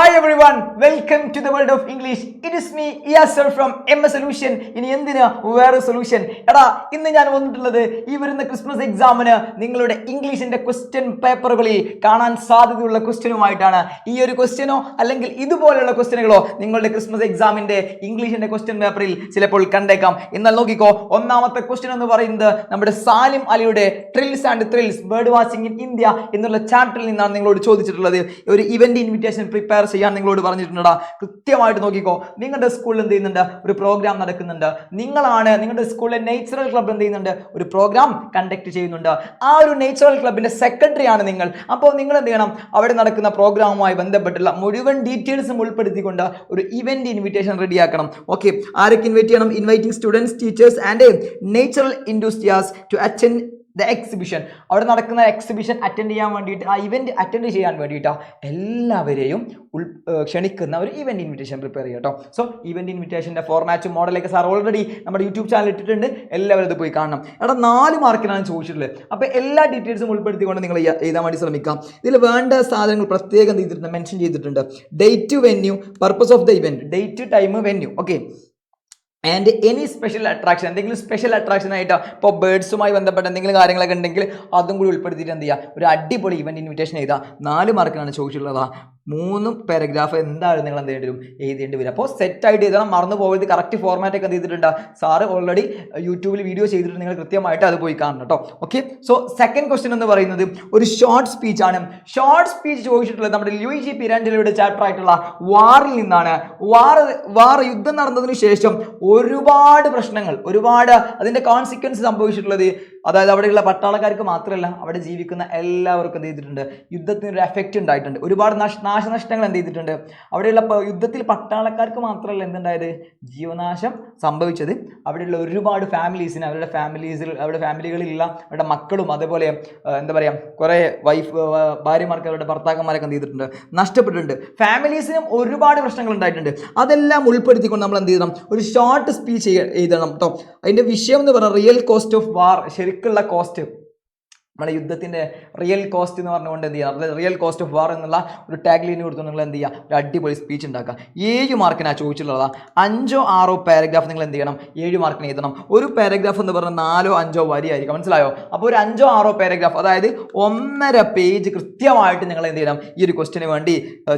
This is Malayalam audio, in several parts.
Hi everyone welcome to the world of English it is me Iyasar from M A solution ഇനി എന്തിന് വേറെ സൊല്യൂഷൻ എടാ ഇന്ന് ഞാൻ വന്നിട്ടുള്ളത് ഈ വരുന്ന ക്രിസ്മസ് എക്സാമിന് നിങ്ങളുടെ ഇംഗ്ലീഷിന്റെ ക്വസ്റ്റ്യൻ പേപ്പറുകളിൽ കാണാൻ സാധ്യതയുള്ള ക്വസ്റ്റ്യനുമായിട്ടാണ് ഈ ഒരു ക്വസ്റ്റ്യനോ അല്ലെങ്കിൽ ഇതുപോലെയുള്ള ക്വസ്റ്റ്യനുകളോ നിങ്ങളുടെ ക്രിസ്മസ് എക്സാമിന്റെ ഇംഗ്ലീഷിന്റെ ക്വസ്റ്റ്യൻ പേപ്പറിൽ ചിലപ്പോൾ കണ്ടേക്കാം. എന്നാൽ നോക്കിക്കോ ഒന്നാമത്തെ ക്വസ്റ്റ്യൻ എന്ന് പറയുന്നത് നമ്മുടെ സാലിം അലിയുടെ trills and thrills bird watching in India എന്നുള്ള ചാപ്റ്ററിൽ നിന്നാണ് നിങ്ങളോട് ചോദിച്ചിട്ടുള്ളത്. ഒരു ഇവന്റ് ഇൻവിറ്റേഷൻ പ്രിപ്പയർ ചെയ്യാൻ നിങ്ങളോട് പറഞ്ഞിട്ടുണ്ടാ കൃത്യമായിട്ട് നോക്കിക്കോ. നിങ്ങളുടെ സ്കൂളിൽ എന്ത് ചെയ്യുന്നുണ്ട് ഒരു പ്രോഗ്രാം നടക്കുന്നുണ്ട്. നിങ്ങളാണ് നിങ്ങളുടെ സ്കൂളിലെ നേച്ചറൽ ക്ലബ്ബ് എന്ത് ചെയ്യുന്നുണ്ട് ഒരു പ്രോഗ്രാം കണ്ടക്ട് ചെയ്യുന്നുണ്ട്. ആ ഒരു നേച്ചറൽ ക്ലബിന്റെ സെക്രട്ടറി ആണ് നിങ്ങൾ. അപ്പോൾ നിങ്ങൾ എന്ത് ചെയ്യണം? അവിടെ നടക്കുന്ന പ്രോഗ്രാമുമായി ബന്ധപ്പെട്ടുള്ള മുഴുവൻ ഡീറ്റെയിൽസും ഉൾപ്പെടുത്തിക്കൊണ്ട് ഒരു ഇവന്റ് ഇൻവിറ്റേഷൻ റെഡിയാക്കണം ഓക്കെ ആരൊക്കെ ഇൻവൈറ്റ് ചെയ്യണം? Inviting students teachers and natural enthusiasts to attend the exhibition അവിടെ നടക്കുന്ന എക്സിബിഷൻ അറ്റൻഡ് ചെയ്യാൻ വേണ്ടിയിട്ട് ആ ഇവന്റ് അറ്റൻഡ് ചെയ്യാൻ വേണ്ടിയിട്ട് എല്ലാവരെയും ഉൾ ക്ഷണിക്കുന്ന ഒരു ഇവന്റ് ഇൻവിറ്റേഷൻ പ്രിപ്പയർ ചെയ്യുക കേട്ടോ സോ ഇവന്റ് ഇൻവിറ്റേഷന്റെ ഫോർമാറ്റും മോഡലൊക്കെ സാർ ഓൾറെഡി നമ്മുടെ യൂട്യൂബ് ചാനൽ ഇട്ടിട്ടുണ്ട്. എല്ലാവരും ഇത് പോയി കാണണം. എടാ നാല് മാർക്കിനാണ് ചോദിച്ചിട്ടുള്ളത് അപ്പോൾ എല്ലാ ഡീറ്റെയിൽസും ഉൾപ്പെടുത്തിക്കൊണ്ട് നിങ്ങൾ എഴുതാ- എഴുതാൻ വേണ്ടി ശ്രമിക്കാം. ഇതിൽ വേണ്ട സാധനങ്ങൾ പ്രത്യേകം ചെയ്തിട്ടുണ്ട് മെൻഷൻ ചെയ്തിട്ടുണ്ട്. Date venue purpose of the event date time venue okay and any special attraction എന്തെങ്കിലും സ്പെഷ്യൽ അട്രാക്ഷൻ ആയിട്ടോ ഇപ്പോൾ ബേഡ്സുമായി ബന്ധപ്പെട്ട എന്തെങ്കിലും കാര്യങ്ങളൊക്കെ ഉണ്ടെങ്കിൽ അതും കൂടി ഉൾപ്പെടുത്തിയിട്ട് എന്ത് ചെയ്യുക? ഒരു അടിപൊളി ഇവന്റ് ഇൻവിറ്റേഷൻ ചെയ്താൽ നാല് മാർക്കിനാണ് ചോദിച്ചിട്ടുള്ളത്. മൂന്ന് പാരഗ്രാഫ് എന്തായാലും നിങ്ങൾ എന്ത് ചെയ്യേണ്ടി വരും? എഴുതേണ്ടി വരും. അപ്പോൾ സെറ്റ് ആയിട്ട് എഴുതണം മറന്നു പോകരുത് കറക്റ്റ് ഫോർമാറ്റ് ഒക്കെ എന്ത് ചെയ്തിട്ടുണ്ട്? സാറ് ഓൾറെഡി യൂട്യൂബിൽ വീഡിയോ ചെയ്തിട്ട് നിങ്ങൾ കൃത്യമായിട്ട് അത് പോയി കാണണം കേട്ടോ ഓക്കെ സോ സെക്കൻഡ് ക്വസ്റ്റ്യൻ എന്ന് പറയുന്നത് ഒരു ഷോർട്ട് സ്പീച്ച് ആണ്. ഷോർട്ട് സ്പീച്ച് ചോദിച്ചിട്ടുള്ളത് നമ്മുടെ ലൂയി ജി പിരാൻഡലയുടെ ചാപ്റ്റർ ആയിട്ടുള്ള വാറിൽ നിന്നാണ്. വാർ വാർ യുദ്ധം നടന്നതിന് ശേഷം ഒരുപാട് പ്രശ്നങ്ങൾ ഒരുപാട് അതിന്റെ കോൺസിക്വൻസ് സംഭവിച്ചിട്ടുള്ളത് അതായത് അവിടെയുള്ള പട്ടാളക്കാർക്ക് മാത്രമല്ല അവിടെ ജീവിക്കുന്ന എല്ലാവർക്കും എന്ത് ചെയ്തിട്ടുണ്ട്? യുദ്ധത്തിന് ഒരു എഫക്റ്റ് ഉണ്ടായിട്ടുണ്ട്. ഒരുപാട് നാശ നാശനഷ്ടങ്ങൾ എന്ത് ചെയ്തിട്ടുണ്ട്? അവിടെയുള്ള യുദ്ധത്തിൽ പട്ടാളക്കാർക്ക് മാത്രമല്ല എന്തുണ്ടായത്? ജീവനാശം സംഭവിച്ചത്. അവിടെയുള്ള ഒരുപാട് ഫാമിലീസിന് അവരുടെ ഫാമിലീസിൽ അവരുടെ ഫാമിലികളിലുള്ള അവരുടെ മക്കളും അതേപോലെ എന്താ പറയുക കുറേ വൈഫ് ഭാര്യമാർക്ക് അവരുടെ ഭർത്താക്കന്മാരൊക്കെ എന്ത് ചെയ്തിട്ടുണ്ട്? നഷ്ടപ്പെട്ടിട്ടുണ്ട്. ഫാമിലീസിനും ഒരുപാട് പ്രശ്നങ്ങൾ ഉണ്ടായിട്ടുണ്ട്. അതെല്ലാം ഉൾപ്പെടുത്തിക്കൊണ്ട് നമ്മൾ എന്ത് ചെയ്യണം? ഒരു ഷോർട്ട് സ്പീച്ച് എഴുതണം കേട്ടോ അതിന്റെ വിഷയം എന്ന് പറഞ്ഞാൽ റിയൽ കോസ്റ്റ് ഓഫ് വാർ ശരിക്കുള്ള കോസ്റ്റ് നമ്മുടെ യുദ്ധത്തിന്റെ റിയൽ കോസ്റ്റ് എന്ന് പറഞ്ഞുകൊണ്ട് എന്ത് ചെയ്യുക റിയൽ കോസ്റ്റ് ഓഫ് വാർ എന്നുള്ള ഒരു ടാഗ് ലൈൻ കൊടുത്ത് നിങ്ങൾ എന്ത് ചെയ്യുക ഒരു അടിപൊളി സ്പീച്ച് ഉണ്ടാക്കുക. ഏഴ് മാർക്കിനാണ് ചോദിച്ചിട്ടുള്ളതാ. അഞ്ചോ ആറോ പാരഗ്രാഫ് നിങ്ങൾ എന്ത് ചെയ്യണം? ഏഴ് മാർക്കിന് എഴുതണം. ഒരു പാരഗ്രാഫ് എന്ന് പറഞ്ഞാൽ നാലോ അഞ്ചോ വരി ആയിരിക്കും മനസ്സിലായോ? അപ്പോൾ ഒരു അഞ്ചോ ആറോ പാരഗ്രാഫ് അതായത് ഒന്നര പേജ് കൃത്യമായിട്ട് നിങ്ങൾ എന്ത് ചെയ്യണം? ഈ ഒരു ക്വസ്റ്റിന് വേണ്ടി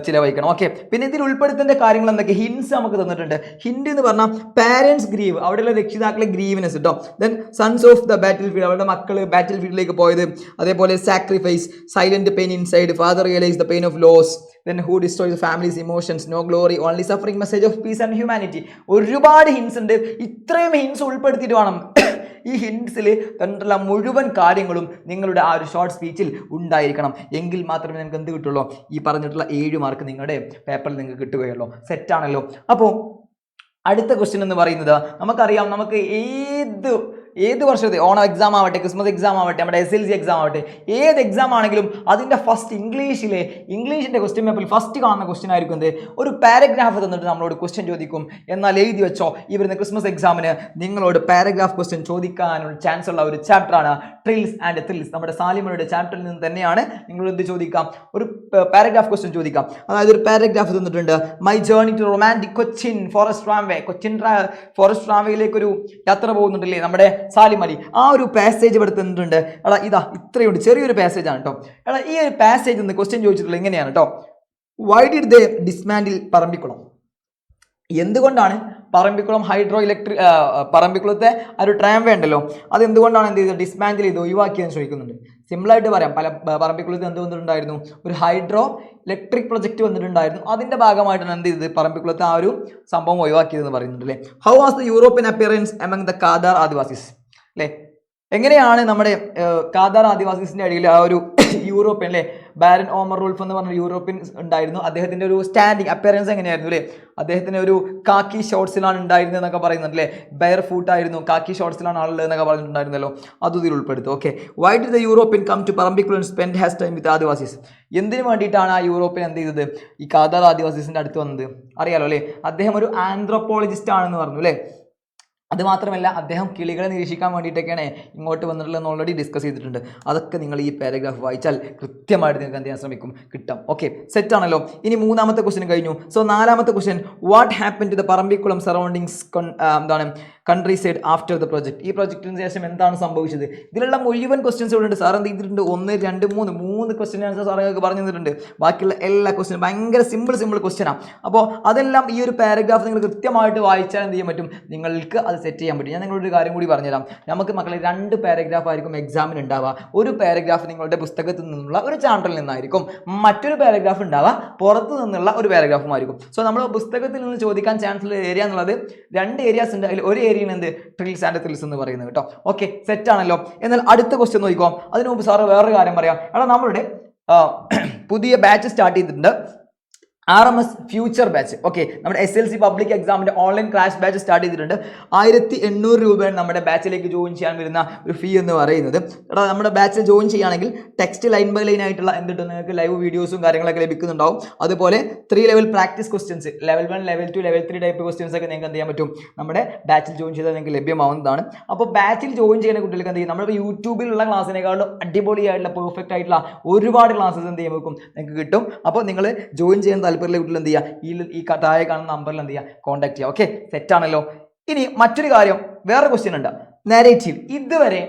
ചിലവഴിക്കണം. ഓക്കെ പിന്നെ ഇതിൽ ഉൾപ്പെടുത്തേണ്ട കാര്യങ്ങൾ എന്തൊക്കെ? ഹിൻസ് നമുക്ക് തന്നിട്ടുണ്ട്. ഹിൻഡ് എന്ന് പറഞ്ഞാൽ പാരൻസ് ഗ്രീവ് അവിടെയുള്ള രക്ഷിതാക്കളെ ഗ്രീവിനെസ് കേട്ടോ then sons of the battlefield അവരുടെ മക്കൾ ബാറ്റിൽ ഫീൽഡിലേക്ക് പോയത് അതേപോലെ sacrifice silent pain inside father realise the pain of loss then who destroy the families emotions no glory only suffering message of peace and humanity ഒരുപാട് ഹിൻസ് ഉണ്ട്. ഇത്രയും ഹിൻസ് ഉൾപ്പെടുത്തിയിട്ട് വേണം. ഈ ഹിൻസിൽ തന്നിട്ടുള്ള മുഴുവൻ കാര്യങ്ങളും നിങ്ങളുടെ ആ ഒരു ഷോർട്ട് സ്പീച്ചിൽ ഉണ്ടായിരിക്കണം. എങ്കിൽ മാത്രമേ നിങ്ങൾക്ക് എന്ത് കിട്ടുള്ളൂ? ഈ പറഞ്ഞിട്ടുള്ള ഏഴ് മാർക്ക് നിങ്ങളുടെ പേപ്പറിൽ നിങ്ങൾക്ക് കിട്ടുകയുള്ളൂ. സെറ്റാണല്ലോ അപ്പോൾ അടുത്ത ക്വസ്റ്റ്യൻ എന്ന് പറയുന്നത് നമുക്കറിയാം. നമുക്ക് ഏത് ഏത് വർഷത്തെ? ഓണം എക്സാം ആവട്ടെ ക്രിസ്മസ് എക്സാം ആവട്ടെ നമ്മുടെ എസ് എൽ സി എക്സാം ആവട്ടെ ഏത് എക്സാം ആണെങ്കിലും അതിന്റെ ഫസ്റ്റ് ഇംഗ്ലീഷിലെ ഇംഗ്ലീഷിന്റെ ക്വസ്റ്റ്യൻ പേപ്പറിൽ ഫസ്റ്റ് കാണുന്ന ക്വസ്റ്റ്യൻ ആയിരിക്കും എന്ത്? ഒരു പാരഗ്രാഫ് തന്നിട്ട് നമ്മളോട് ക്വസ്റ്റ്യൻ ചോദിക്കും. എന്നാൽ എഴുതി വെച്ചോ ഈ വരുന്ന ക്രിസ്മസ് എക്സാമിന് നിങ്ങളോട് പാരഗ്രാഫ് ക്വസ്റ്റ്യൻ ചോദിക്കാനുള്ള ചാൻസ് ഉള്ള ഒരു ചാപ്റ്ററാണ് ട്രിൽസ് ആൻഡ് ത്രിൽസ് നമ്മുടെ സാലിമയുടെ ചാപ്റ്ററിൽ നിന്ന് തന്നെയാണ് നിങ്ങളോട് എന്ത് ചോദിക്കാം? ഒരു പാരഗ്രാഫ് ക്വസ്റ്റ്യൻ ചോദിക്കാം. അതായത് ഒരു പാരഗ്രാഫ് തന്നിട്ടുണ്ട്. My journey to romantic Cochin forest tramway Cochin forest റാംവേയിലേക്ക് ഒരു യാത്ര പോകുന്നുണ്ടല്ലേ? നമ്മുടെ സാലിം അലി ആ ഒരു പാസേജ് ഇവിടെ തന്നിട്ടുണ്ട്. എടാ ഇതാ ഇത്രയുണ്ട്. ചെറിയൊരു പാസേജ് ആണ് കേട്ടോ എടാ ഈ ഒരു പാസേജ് ഒന്ന് ക്വസ്റ്റ്യൻ ചോദിച്ചിട്ടുള്ളത് എങ്ങനെയാണ് കേട്ടോ why did they dismantle Parambikulam? എന്തുകൊണ്ടാണ് പറമ്പിക്കുളം ഹൈഡ്രോ ഇലക്ട്രിക് പറമ്പിക്കുളത്തെ ഒരു ട്രാംവേ ഉണ്ടല്ലോ അത് എന്തുകൊണ്ടാണ് എന്ത് ചെയ്തത്? ഡിസ്മാൻഡിൽ ചെയ്ത് ഒഴിവാക്കിയെന്ന് ചോദിക്കുന്നുണ്ട്. സിമ്പിളായിട്ട് പറയാം. പല പറമ്പിക്കുളത്ത് എന്ത് വന്നിട്ടുണ്ടായിരുന്നു? ഒരു ഹൈഡ്രോ ഇലക്ട്രിക് പ്രൊജക്റ്റ് വന്നിട്ടുണ്ടായിരുന്നു. അതിന്റെ ഭാഗമായിട്ടാണ് എന്ത് ചെയ്തത്? പറമ്പിക്കുളത്തെ ആ ഒരു സംഭവം ഒഴിവാക്കിയതെന്ന് പറയുന്നുണ്ട് അല്ലേ? How was the European appearance among the Kadar adivasis? അല്ലേ എങ്ങനെയാണ് നമ്മുടെ കാതാർ ആദിവാസീസിന്റെ അടിയിൽ ആ ഒരു യൂറോപ്യൻ അല്ലേ ബാരൻ ഓമർ റൂൾഫ് എന്ന് പറഞ്ഞ യൂറോപ്യൻ ഉണ്ടായിരുന്നു. അദ്ദേഹത്തിന്റെ ഒരു സ്റ്റാൻഡിങ് അപ്പിയറൻസ് എങ്ങനെയായിരുന്നു അല്ലേ അദ്ദേഹത്തിന് ഒരു കാക്കി ഷോർട്സിലാണ് ഉണ്ടായിരുന്നത് എന്നൊക്കെ പറയുന്നുണ്ട് അല്ലേ ബെയർ ഫൂട്ട് ആയിരുന്നു കാക്കി ഷോർട്സിലാണ് ആളുള്ളത് എന്നൊക്കെ പറഞ്ഞിട്ടുണ്ടായിരുന്നല്ലോ. അതും ഇതിൽ ഉൾപ്പെടുത്തും. Okay. Why did the European come to Parambikulam spend his time with adivasis? എന്തിനു വേണ്ടിയിട്ടാണ് ആ യൂറോപ്യൻ എന്ത് ചെയ്തത്? ഈ കാതാർ ആദിവാസീസിന്റെ അടുത്ത് വന്നത്? അറിയാലോ അല്ലേ അദ്ദേഹം ഒരു ആന്ത്രോപോളജിസ്റ്റ് ആണെന്ന് പറഞ്ഞു അല്ലേ അത് മാത്രമല്ല അദ്ദേഹം കിളികളെ നിരീക്ഷിക്കാൻ വേണ്ടിയിട്ടൊക്കെയാണ് ഇങ്ങോട്ട് വന്നിട്ടുള്ളതെന്ന് ഓൾറെഡി ഡിസ്കസ് ചെയ്തിട്ടുണ്ട്. അതൊക്കെ നിങ്ങൾ ഈ പാരഗ്രാഫ് വായിച്ചാൽ കൃത്യമായിട്ട് നിങ്ങൾക്ക് എന്ത് ചെയ്യാൻ ശ്രമിക്കും? കിട്ടും. ഓക്കെ സെറ്റ് ആണല്ലോ. ഇനി മൂന്നാമത്തെ ക്വസ്റ്റ്യൻ കഴിഞ്ഞു. സോ നാലാമത്തെ question what happen to the Parambikulam surroundings എന്താണ്? Countryside after the project ഈ പ്രൊജക്റ്റിന് ശേഷം എന്താണ് സംഭവിച്ചത്? ഇതിലുള്ള മുഴുവൻ ക്വസ്റ്റ്യൻസ് ഇവിടെ ഉണ്ട്. സാർ എന്ത് ചെയ്തിട്ടുണ്ട്? ഒന്ന് രണ്ട് മൂന്ന്. മൂന്ന് ക്വസ്റ്റ്യൻ ആൻസർ സാർ ഞങ്ങൾക്ക് പറഞ്ഞു തന്നിട്ടുണ്ട്. ബാക്കിയുള്ള എല്ലാ ക്വസ്റ്റ്യനും ഭയങ്കര സിമ്പിൾ സിമ്പിൾ ക്വസ്റ്റ്യനാണ് അപ്പോൾ അതെല്ലാം ഈ ഒരു പാരഗ്രാഫ് നിങ്ങൾ കൃത്യമായിട്ട് വായിച്ചാൽ എന്ത് ചെയ്യാൻ പറ്റും? നിങ്ങൾക്ക് അത് സെറ്റ് ചെയ്യാൻ പറ്റും. ഞാൻ നിങ്ങളോട് ഒരു കാര്യം കൂടി പറഞ്ഞുതരാം. നമുക്ക് മക്കളെ രണ്ട് പാരഗ്രാഫ് ആയിരിക്കും എക്സാമിന് ഉണ്ടാവുക. ഒരു പാരഗ്രാഫ് നിങ്ങളുടെ പുസ്തകത്തിൽ നിന്നുള്ള ഒരു ചാപ്റ്ററിൽ നിന്നായിരിക്കും. മറ്റൊരു പാരഗ്രാഫ് ഉണ്ടാവുക. പുറത്ത് നിന്നുള്ള ഒരു പാരഗ്രാഫുമായിരിക്കും സോ നമ്മൾ പുസ്തകത്തിൽ നിന്ന് ചോദിക്കാൻ ചാൻസ് ഉള്ള ഏരിയ എന്നുള്ളത് രണ്ട് ഏരിയാസ് ഉണ്ട്. അതിൽ ഒരു ഏരിയയാണ് എന്ത് ട്രിൽസ് ആൻഡ് ത്രിൽസ് എന്ന് പറയുന്നത് കേട്ടോ. ഓക്കെ സെറ്റ് ആണല്ലോ. എന്നാൽ അടുത്ത ക്വസ്റ്റ്യൻ നോക്കിക്കോ. അതിനു മുമ്പ് സാറ് വേറൊരു കാര്യം പറയാം. എടാ നമ്മളുടെ പുതിയ ബാച്ച് സ്റ്റാർട്ട് ചെയ്തിട്ടുണ്ട്. R M S future batch okay നമ്മുടെ എസ് എൽ സി പബ്ലിക് എക്സാമിന്റെ ഓൺലൈൻ ക്ലാസ് ബാച്ച് സ്റ്റാർട്ട് ചെയ്തിട്ടുണ്ട്. ആയിരത്തി എണ്ണൂറ് രൂപയാണ് നമ്മുടെ ബാച്ചിലേക്ക് ജോയിൻ ചെയ്യാൻ വരുന്ന ഒരു ഫീ എന്ന് പറയുന്നത്. എടാ നമ്മുടെ ബാച്ചിൽ ജോയിൻ ചെയ്യുകയാണെങ്കിൽ ടെക്സ്റ്റ് ലൈൻ ബൈ ലൈൻ ആയിട്ടുള്ള എന്തിട്ട് നിങ്ങൾക്ക് ലൈവ് വീഡിയോസും കാര്യങ്ങളൊക്കെ ലഭിക്കുന്നുണ്ടാവും. അതുപോലെ three level practice questions level one level two level three type questions ഒക്കെ നിങ്ങൾക്ക് എന്ത് ചെയ്യാൻ പറ്റും? നമ്മുടെ ബാച്ചിൽ ജോയിൻ ചെയ്താൽ നിങ്ങൾക്ക് ലഭ്യമാവുന്നതാണ്. അപ്പോൾ ബാച്ചിൽ ജോയിൻ ചെയ്യുന്ന കുട്ടികൾക്ക് എന്ത് ചെയ്യും? നമ്മുടെ യൂട്യൂബിലുള്ള ക്ലാസ്സിനേക്കാളും അടിപൊളിയായിട്ടുള്ള പെർഫെക്റ്റ് ആയിട്ടുള്ള ഒരുപാട് ക്ലാസ്സസ് എന്ത് ചെയ്യാൻ നിങ്ങൾക്ക് കിട്ടും. അപ്പോൾ നിങ്ങൾ ജോയിൻ ചെയ്യാൻ താല്പര്യമുള്ള വീട്ടിൽ എന്ത് ചെയ്യുക ഈ ഈ താഴെ കാണുന്ന നമ്പറിൽ എന്ത് ചെയ്യുക കോൺടാക്ട് ചെയ്യുക ഓക്കെ സെറ്റ് ആണല്ലോ. ഇനി മറ്റൊരു കാര്യം വേറെ ക്വസ്റ്റ്യൻ ഉണ്ട്. നെറേറ്റീവ് ഇതുവരെ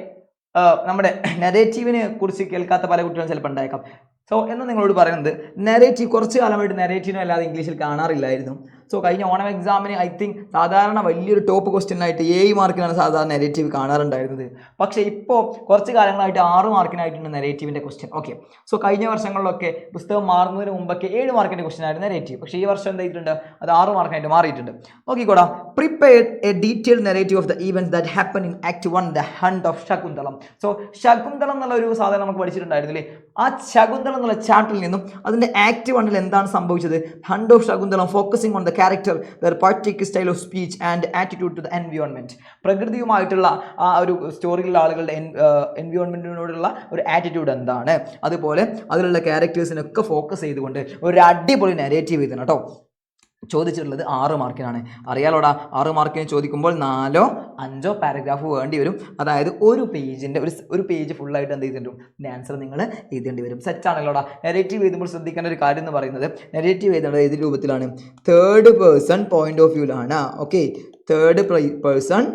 നമ്മുടെ നെറേറ്റീവിനെ കുറിച്ച് കേൾക്കാത്ത പല കുട്ടികളും ചിലപ്പോൾ ഉണ്ടായേക്കാം. സോ എന്ന് നിങ്ങളോട് പറയുന്നത്? നെറേറ്റീവ് കുറച്ച് കാലമായിട്ട് നെറേറ്റീവിനെ അല്ലാതെ ഇംഗ്ലീഷിൽ കാണാറില്ലായിരുന്നു. സോ കഴിഞ്ഞ ഓണം എക്സാമിന് ഐ തിങ്ക് സാധാരണ വലിയൊരു ടോപ്പ് ക്വസ്റ്റ്യൻ ആയിട്ട് ഏഴ് മാർക്കിനാണ് സാധാരണ നെഗറ്റീവ് കാണാറുണ്ടായിരുന്നത്. പക്ഷേ ഇപ്പോൾ കുറച്ച് കാലങ്ങളായിട്ട് ആറ് മാർക്കിനായിട്ടുണ്ട് നെഗറ്റീവിന്റെ ക്വസ്റ്റ്യൻ ഓക്കെ സോ കഴിഞ്ഞ വർഷങ്ങളിലൊക്കെ പുസ്തകം മാറുന്നതിന് മുമ്പൊക്കെ ഏഴ് മാർക്കിന്റെ ക്വസ്റ്റ്യൻ ആയിരുന്നു നെഗറ്റീവ് പക്ഷേ ഈ വർഷം എന്തായിട്ടുണ്ട് അത് ആറ് മാർക്കായിട്ട് മാറിയിട്ടുണ്ട്. നോക്കിക്കോടാ. Prepare a detail negative of the events that happen in act one the hunt of Shakuntalam so Shakuntalam എന്നുള്ള ഒരു സാധനം നമുക്ക് പഠിച്ചിട്ടുണ്ടായിരുന്നില്ലേ? ആ ശകുന്തളം എന്നുള്ള ചാപ്റ്ററിൽ നിന്നും അതിന്റെ ആക്ട് വണ്ണിൽ എന്താണ് സംഭവിച്ചത്? Hunt of Shakuntalam focusing on the character their particular style of speech and attitude to the environment പ്രകൃതിയുമായിട്ടുള്ള ആ ഒരു സ്റ്റോറിയിലുള്ള ആളുകളുടെ എൻവിയോൺമെന്റിനോടുള്ള ഒരു ആറ്റിറ്റ്യൂഡ് എന്താണ്? അതുപോലെ അതിലുള്ള ക്യാരക്ടേഴ്സിനൊക്കെ ഫോക്കസ് ചെയ്തുകൊണ്ട് ഒരു അടിപൊളി നെറേറ്റീവ് ചെയ്തണം കേട്ടോ ചോദിച്ചിട്ടുള്ളത് ആറ് മാർക്കിനാണ്. അറിയാലോടാ ആറ് മാർക്കിന് ചോദിക്കുമ്പോൾ നാലോ അഞ്ചോ പാരഗ്രാഫ് വേണ്ടി വരും. അതായത് ഒരു പേജിന്റെ ഒരു ഒരു പേജ് ഫുള്ളായിട്ട് എന്ത് ചെയ്തിട്ടും ആൻസർ നിങ്ങൾ എഴുതേണ്ടി വരും. സെറ്റാണല്ലോടാ നെഗറ്റീവ് എഴുതുമ്പോൾ ശ്രദ്ധിക്കേണ്ട ഒരു കാര്യം എന്ന് പറയുന്നത് നെഗറ്റീവ് എഴുതേണ്ടത് ഏത് രൂപത്തിലാണ്? Third person point of വ്യൂലാണ് okay third person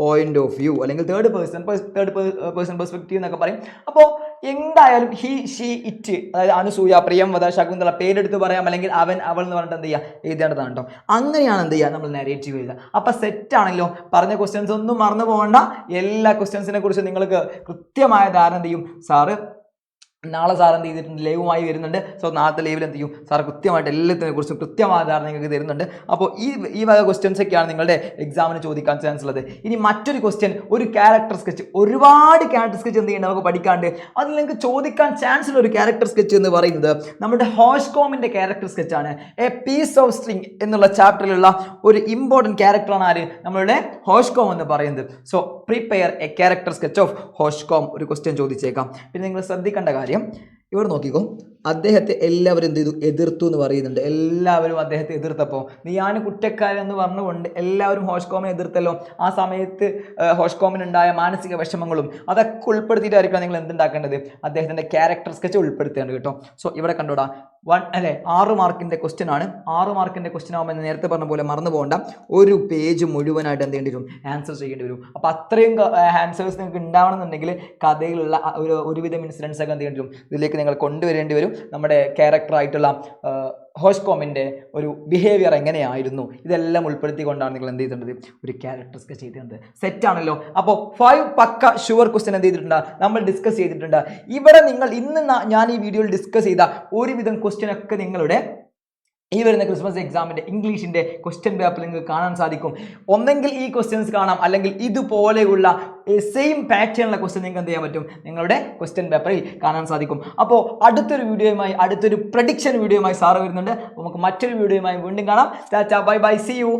point of view അല്ലെങ്കിൽ third person third person perspective എന്നൊക്കെ പറയും. അപ്പോൾ എന്തായാലും ഹി ഷീ ഇറ്റ് അതായത് അനുസൂയ പ്രിയംവത ശകുന്തള പേരെടുത്ത് പറയാം. അല്ലെങ്കിൽ അവൻ അവൾ എന്ന് പറഞ്ഞിട്ട് എന്ത് ചെയ്യുക എഴുതേണ്ടതാണ് കേട്ടോ. അങ്ങനെയാണ് എന്ത് ചെയ്യുക നമ്മൾ നെറേറ്റീവ് എഴുതുക. അപ്പം സെറ്റ് ആണല്ലോ പറഞ്ഞ ക്വസ്റ്റ്യൻസ് ഒന്നും മറന്നു പോകണ്ട. എല്ലാ ക്വസ്റ്റ്യൻസിനെ കുറിച്ച് നിങ്ങൾക്ക് കൃത്യമായ ധാരണ ചെയ്യും? സാറ് നാളെ സാർ എന്ത് ചെയ്തിട്ടുണ്ട്? ലൈവുമായി വരുന്നുണ്ട്. സോ നാളത്തെ ലൈവിൽ എന്ത് ചെയ്യും? സാർ കൃത്യമായിട്ട് എല്ലാത്തിനെ കുറിച്ചും കൃത്യമായ ധാരണ നിങ്ങൾക്ക് തരുന്നുണ്ട്. അപ്പോൾ ഈ ഈ വക ക്വസ്റ്റ്യൻസ് ഒക്കെയാണ് നിങ്ങളുടെ എക്സാമിന് ചോദിക്കാൻ ചാൻസ് ഉള്ളത്. ഇനി മറ്റൊരു ക്വസ്റ്റ്യൻ ഒരു ക്യാരക്ടർ സ്കെച്ച് ഒരുപാട് ക്യാരക്ടർ സ്കെച്ച് എന്ത് ചെയ്യണം? നമുക്ക് പഠിക്കാണ്ട്. അതിൽ നിങ്ങൾക്ക് ചോദിക്കാൻ ചാൻസ് ഉള്ള ഒരു ക്യാരക്ടർ സ്കെച്ച് എന്ന് പറയുന്നത് നമ്മുടെ ഹോഷ്കോമിന്റെ ക്യാരക്ടർ സ്കെച്ചാണ് എ പീസ് ഓഫ് സ്ട്രിങ് എന്നുള്ള ചാപ്റ്ററിലുള്ള ഒരു ഇമ്പോർട്ടന്റ് ക്യാരക്ടറാണ് ആര്? നമ്മളുടെ ഹോഷ്കോം എന്ന് പറയുന്നത്. So prepare a character sketch of Hauchecorne ഒരു ക്വസ്റ്റ്യൻ ചോദിച്ചേക്കാം. പിന്നെ നിങ്ങൾ ശ്രദ്ധിക്കേണ്ട കാര്യം ഇവിടെ നോക്കിക്കോ അദ്ദേഹത്തെ എല്ലാവരും എന്ത് ചെയ്തു? എതിർത്തു എന്ന് പറയുന്നുണ്ട്. എല്ലാവരും അദ്ദേഹത്തെ എതിർത്തപ്പോൾ നീയാണ് കുറ്റക്കാരൻ എന്ന് പറഞ്ഞുകൊണ്ട് എല്ലാവരും ഹോഷ്കോമിനെ എതിർത്തല്ലോ. ആ സമയത്ത് ഹോഷ്കോമിനുണ്ടായ മാനസിക വിഷമങ്ങളും അതൊക്കെ ഉൾപ്പെടുത്തിയിട്ടായിരിക്കണം നിങ്ങൾ എന്തുണ്ടാക്കേണ്ടത്? അദ്ദേഹത്തിന്റെ ക്യാരക്ടർ സ്കെച്ച് ഉൾപ്പെടുത്തേണ്ടത് കേട്ടോ. സോ ഇവിടെ കണ്ടോടാ വൺ അല്ലെ ആറ് മാർക്കിന്റെ ക്വസ്റ്റ്യൻ ആണ്. ആറ് മാർക്കിന്റെ ക്വസ്റ്റ്യൻ ആകുമ്പോൾ നേരത്തെ പറഞ്ഞ പോലെ മറന്നു പോകണ്ട. ഒരു പേജ് മുഴുവനായിട്ട് എന്ത് ചെയ്യേണ്ടി വരും? ആൻസർ ചെയ്യേണ്ടി വരും. അപ്പോൾ അത്രയും ആൻസേഴ്സ് നിങ്ങൾക്ക് ഉണ്ടാവണമെന്നുണ്ടെങ്കിൽ കഥയിലുള്ള ഒരു ഒരുവിധം ഇൻസിഡൻസ് ഒക്കെ എന്ത് ചെയ്യേണ്ടി വരും? ഇതിലേക്ക് നിങ്ങൾ കൊണ്ടുവരേണ്ടി വരും. നമ്മുടെ ക്യാരക്ടറായിട്ടുള്ള ഹോഷ്കോമിന്റെ ഒരു ബിഹേവിയർ എങ്ങനെയായിരുന്നു? ഇതെല്ലാം ഉൾപ്പെടുത്തിക്കൊണ്ടാണ് നിങ്ങൾ എന്ത് ചെയ്തിട്ടുണ്ട് ഒരു ക്യാരക്ടർ സ്കെച്ച് ചെയ്തിട്ടുണ്ട്. സെറ്റ് ആണല്ലോ. അപ്പോൾ ഫൈവ് പക്ക ഷുവർ ക്വസ്റ്റ്യൻ എന്ത് ചെയ്തിട്ടുണ്ട്? നമ്മൾ ഡിസ്കസ് ചെയ്തിട്ടുണ്ട്. ഇവിടെ നിങ്ങൾ ഇന്ന് ഞാൻ ഈ വീഡിയോയിൽ ഡിസ്കസ് ചെയ്ത ഒരുവിധം ക്വസ്റ്റ്യൻ ഒക്കെ നിങ്ങളുടെ ഈ വരുന്ന ക്രിസ്മസ് എക്സാമിന്റെ ഇംഗ്ലീഷിന്റെ ക്വസ്റ്റ്യൻ പേപ്പർ നിങ്ങൾക്ക് കാണാൻ സാധിക്കും. ഒന്നെങ്കിൽ ഈ ക്വസ്റ്റ്യൻസ് കാണാം. അല്ലെങ്കിൽ ഇതുപോലെയുള്ള സെയിം പാറ്റേണുള്ള ക്വസ്റ്റ്യൻ നിങ്ങൾക്ക് എന്ത് ചെയ്യാൻ പറ്റും? നിങ്ങളുടെ ക്വസ്റ്റ്യൻ പേപ്പറിൽ കാണാൻ സാധിക്കും. അപ്പോൾ അടുത്തൊരു വീഡിയോയുമായി അടുത്തൊരു പ്രഡിക്ഷൻ വീഡിയോയുമായി സാറ് വരുന്നുണ്ട്. നമുക്ക് മറ്റൊരു വീഡിയോയുമായി വീണ്ടും കാണാം. Bye bye C U